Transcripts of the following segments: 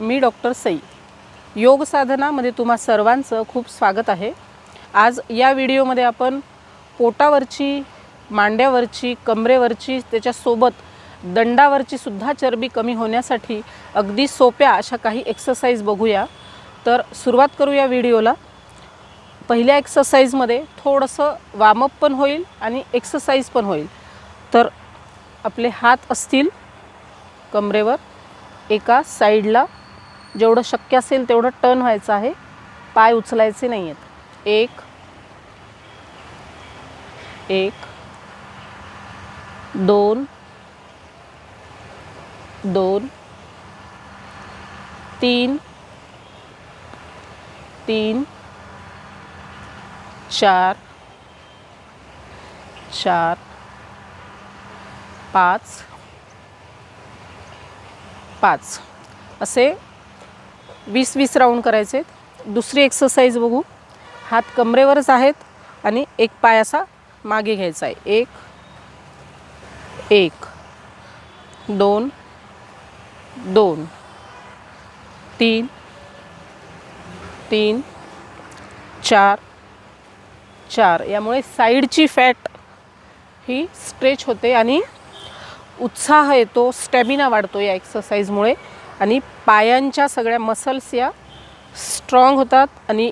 मी doctor Sai. योग साधनामध्ये तुम्हा सर्वांचं खूप स्वागत आहे. आज या व्हिडिओमध्ये आपण पोटावरची मांड्यावरची कमरेवरची त्याच्यासोबत दंडावरची सुद्धा चरबी कमी होण्यासाठी अगदी सोप्या अशा काही एक्सरसाइज बघूया. तर सुरुवात करूया व्हिडिओला. पहिल्या एक्सरसाइजमध्ये थोडंसं वार्मअप पण होईल आणि एक्सरसाइज पण होईल. तर आपले हात असतील कमरेवर एका साईडला जेवढं शक्य असेल तेवढं टर्न व्हायचं आहे. पाय उचलायचे नाही आहेत एक एक दोन दोन तीन तीन चार चार पाच पाच. असे वीस वीस राऊंड करायचे आहेत. दुसरी एक्सरसाइज बघू. हात कमरेवरच आहेत आणि एक पाय असा मागे घ्यायचा आहे. एक एक दोन दोन तीन तीन चार चार. यामुळे साईडची फॅट ही स्ट्रेच होते आणि उत्साह येतो स्टॅमिना वाढतो या एक्सरसाइजमुळे आणि पायांच्या सगळ्या मसल्स या स्ट्रॉंग होतात आणि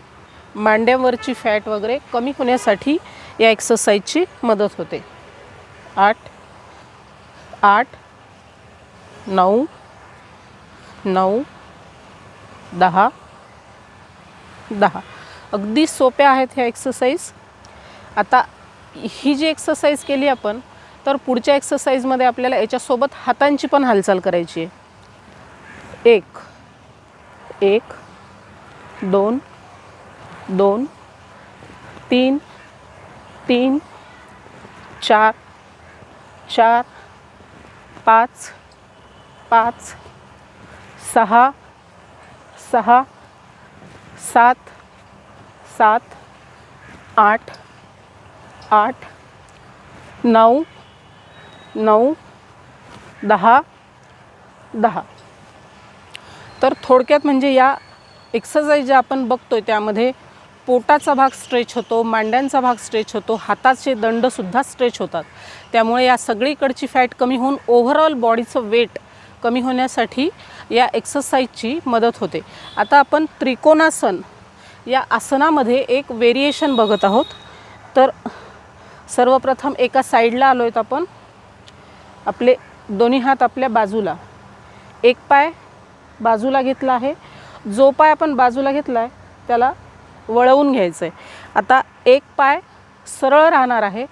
मांड्यांवरची फॅट वगैरे कमी होण्यासाठी या एक्सरसाइजची मदत होते. आठ आठ नऊ नऊ दहा दहा. अगदी सोप्या आहेत ह्या एक्सरसाइज आता ही जी एक्सरसाइज केली आपण तर पुढच्या एक्सरसाइजमध्ये आपल्याला याच्यासोबत हातांची पण हालचाल करायची आहे. एक एक, दोन दोन, तीन तीन, चार चार, पाच पाच, सहा सहा, सात सात, आठ आठ, नऊ नऊ, दहा दहा. तर थोडक्यात म्हणजे या एक्सरसाइज ज्या आपण बघतोय त्यामध्ये पोटाचा भाग स्ट्रेच होतो मांड्यांचा भाग स्ट्रेच होतो हाताचे दंडसुद्धा स्ट्रेच होतात. त्यामुळे या सगळीकडची फॅट कमी होऊन ओव्हरऑल बॉडीचं वेट कमी होण्यासाठी या एक्सरसाइजची मदत होते. आता आपण त्रिकोणासन या आसनामध्ये एक व्हेरिएशन बघत आहोत. तर सर्वप्रथम एका साईडला आलो आहेत आपण. आपले दोन्ही हात आपल्या बाजूला. एक पाय बाजूला घेतला आहे. जो पाय आपण बाजूला घेतला आहे त्याला वळवून घ्यायचं आहे आता एक पाय सरळ राहणार आहे.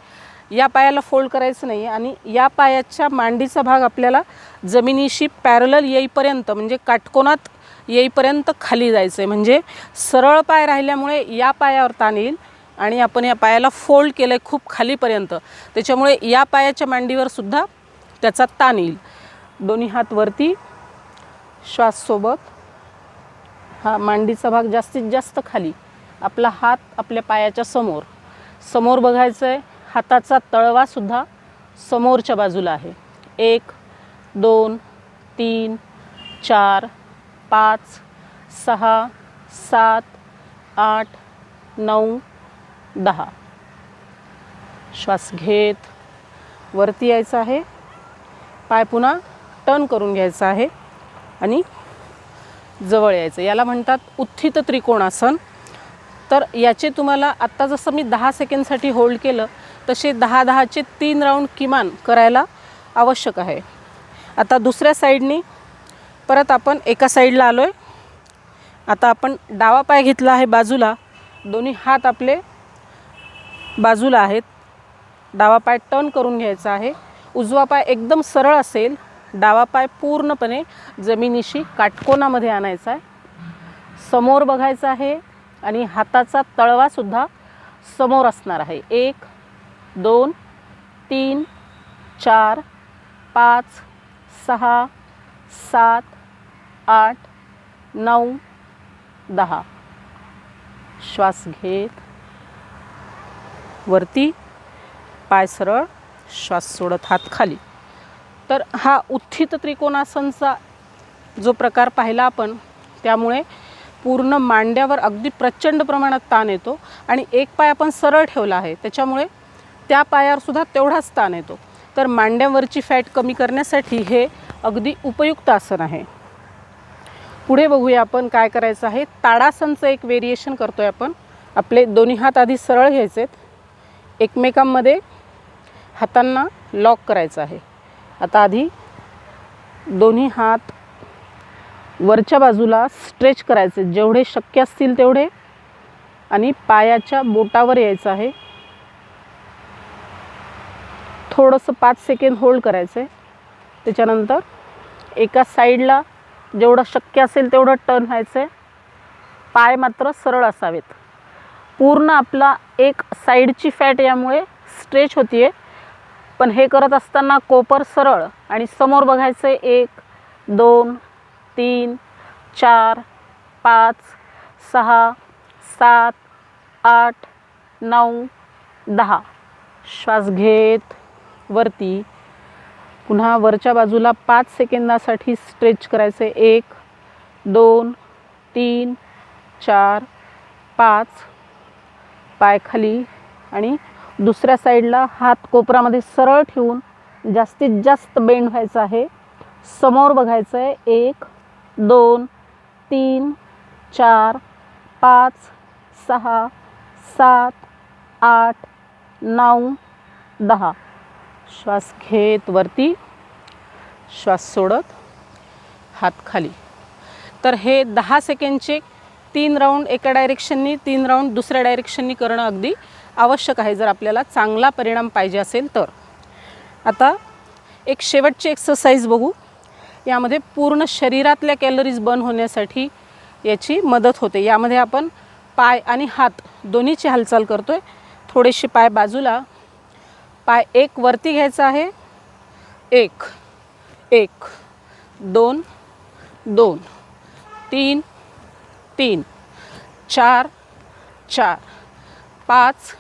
या पायाला फोल्ड करायचं नाही आणि या पायाच्या मांडीचा भाग आपल्याला जमिनीशी पॅरलल येईपर्यंत म्हणजे काटकोनात येईपर्यंत खाली जायचं आहे म्हणजे सरळ पाय राहिल्यामुळे या पायावर ताण येईल आणि आपण या पायाला फोल्ड केलं आहे खूप खालीपर्यंत. त्याच्यामुळे या पायाच्या मांडीवर सुद्धा त्याचा ताण येईल. दोन्ही हात वरती श्वाससोबत. हा मांडीचा भाग जास्तीत जास्त खाली. आपला हात आपल्या पायाच्या समोर. समोर बघायचं आहे हाताचा तळवासुद्धा समोरच्या बाजूला आहे. एक दोन तीन चार पाच सहा सात आठ नऊ दहा. श्वास घेत वरती यायचं आहे. पाय पुन्हा टर्न करून घ्यायचा आहे. आणि जवळ यायचं. याला म्हणतात उत्थित त्रिकोणासन. तर याचे तुम्हाला आत्ता जसं मी दहा सेकंडसाठी होल्ड केलं तसे दहा दहाचे तीन राऊंड किमान करायला आवश्यक आहे. आता दुसऱ्या साईडनी परत आपण एका साईडला आलो आहे आता आपण डावा पाय घेतला आहे बाजूला. दोन्ही हात आपले बाजूला आहेत. डावा पाय टर्न करून घ्यायचा आहे. उजवा पाय एकदम सरळ असेल. डावा पाय पूर्णपणे जमिनीशी काटकोनामध्ये आणायचा आहे. समोर बघायचा आहे आणि हाताचा तळवासुद्धा समोर असणार आहे. एक दोन तीन चार पाच सहा सात आठ नऊ दहा. श्वास घेत. वरती पाय सरळ श्वास सोडत हात खाली. तर हा उत्थित त्रिकोणासनचा जो प्रकार पाहिला आपण त्यामुळे पूर्ण मांड्यावर अगदी प्रचंड प्रमाणात ताण येतो आणि एक पाय आपण सरळ ठेवला आहे त्याच्यामुळे त्या पायावरसुद्धा तेवढाच ताण येतो. तर मांड्यावरची फॅट कमी करण्यासाठी हे अगदी उपयुक्त आसन आहे. पुढे बघूया आपण काय करायचं आहे. ताडासनचं एक वेरिएशन करतो आहे आपण. आपले दोन्ही हात आधी सरळ घ्यायचे आहेत एकमेकांमध्ये हातांना लॉक करायचं आहे. आता आधी दोन्ही हात वरच्या बाजूला स्ट्रेच करायचे. जेवढे शक्य असतील तेवढे. आणि पायाच्या बोटावर यायचं आहे. थोडंसं पाच सेकंड होल्ड करायचं. आहे त्याच्यानंतर एका साईडला जेवढं शक्य असेल तेवढं टर्न व्हायचं. आहे पाय मात्र सरळ असावेत. पूर्ण आपला एक साईडची फॅट यामुळे स्ट्रेच होती आहे पण हे करत असताना कोपर सरळ आणि समोर बघायचं एक दोन तीन चार पाच सहा सात आठ नऊ दहा. श्वास घेत वरती. पुन्हा वरच्या बाजूला पाच सेकंदासाठी स्ट्रेच करायचं आहे एक दोन तीन चार पाच. पाय खाली आणि दुसऱ्या साईडला हात कोपरामध्ये सरळ ठेवून जास्तीत जास्त बेंड व्हायचं आहे. समोर बघायचं आहे एक दोन तीन चार पाच सहा सात आठ नऊ दहा. श्वास घेत वरती. श्वास सोडत. हात खाली. तर हे दहा सेकंडचे तीन राऊंड एका डायरेक्शननी तीन राऊंड दुसऱ्या डायरेक्शननी करणं अगदी आवश्यक आहे जर आपल्याला चांगला परिणाम पाहिजे असेल तर. आता एक शेवटची एक्सरसाइज बघू. यामध्ये पूर्ण शरीरातल्या कॅलरीज बर्न होण्यासाठी याची मदत होते. यामध्ये आपण पाय आणि हात दोन्हीची हालचाल करतो आहे थोडेसे पाय बाजूला. पाय एक वरती घ्यायचा आहे. एक एक दोन दोन तीन तीन चार चार पाच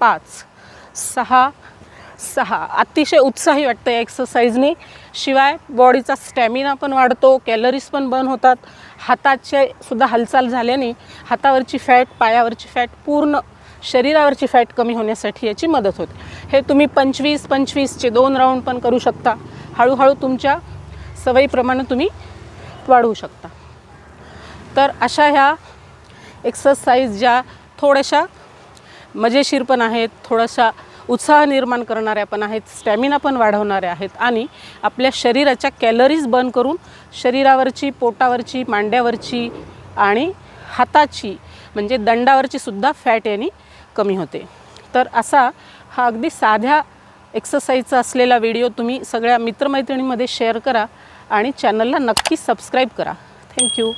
पाच सहा सहा. अतिशय उत्साही वाटतं या एक्सरसाइजनी शिवाय बॉडीचा स्टॅमिना पण वाढतो कॅलरीज पण बर्न होतात. हाताचे सुद्धा हालचाल झाल्याने हातावरची फॅट पायावरची फॅट पूर्ण शरीरावरची फॅट कमी होण्यासाठी याची मदत होते. हे तुम्ही पंचवीस पंचवीसचे दोन राऊंड पण करू शकता. हळूहळू तुमच्या सवयीप्रमाणे तुम्ही वाढवू शकता. तर अशा ह्या एक्सरसाइज ज्या थोड्याशा मजेशीर पण आहेत थोडासा उत्साह निर्माण करणाऱ्या पण आहेत स्टॅमिना पण वाढवणाऱ्या आहेत आणि आपल्या शरीराच्या कॅलरीज बर्न करून शरीरावरची पोटावरची मांड्यावरची आणि हाताची म्हणजे दंडावरची सुद्धा फॅट यांनी कमी होते. तर असा हा अगदी साध्या एक्सरसाइजचा असलेला व्हिडिओ तुम्ही सगळ्या मित्रमैत्रिणींमध्ये शेअर करा आणि चॅनलला नक्की सबस्क्राईब करा. थँक्यू